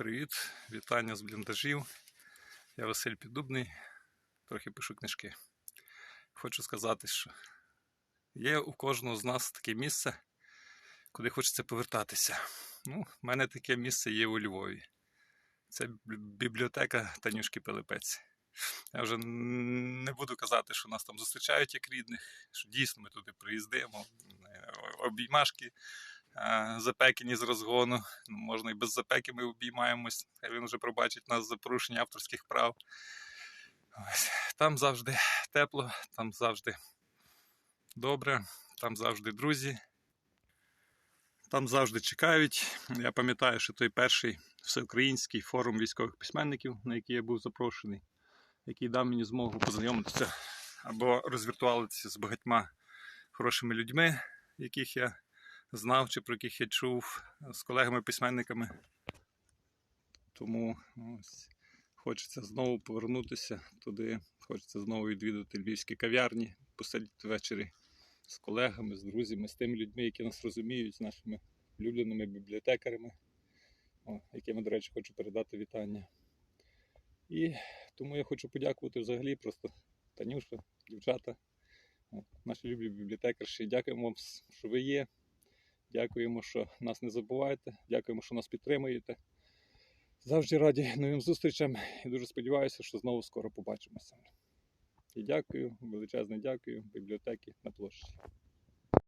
Привіт, вітання з бліндажів. Я Василь Піддубний, трохи пишу книжки. Хочу сказати, що є у кожного з нас таке місце, куди хочеться повертатися. Ну, в мене таке місце є у Львові. Це бібліотека Танюшки Пилипець. Я вже не буду казати, що нас там зустрічають як рідних, що дійсно ми туди приїздимо, е, обіймашки е, запекені з розгону. Ну, можна і без запеки ми обіймаємось. Він вже пробачить нас за порушення авторських прав. Ось. Там завжди тепло, там завжди добре, там завжди друзі. Там завжди чекають. Я пам'ятаю, що той перший всеукраїнський форум військових письменників, на який я був запрошений, який дав мені змогу познайомитися або розвіртувалися з багатьма хорошими людьми, яких я знав чи про яких я чув з колегами-письменниками. Тому ось, хочеться знову повернутися туди, хочеться знову відвідати львівські кав'ярні, посидіти ввечері з колегами, з друзями, з тими людьми, які нас розуміють, з нашими улюбленими бібліотекарями, яким, до речі, хочу передати вітання. І тому я хочу подякувати взагалі просто Танюша, дівчата, наші любі бібліотекарші. Дякуємо вам, що ви є. Дякуємо, що нас не забуваєте. Дякуємо, що нас підтримуєте. Завжди раді новим зустрічам і дуже сподіваюся, що знову скоро побачимося. І дякую, величезне дякую бібліотеки на площі.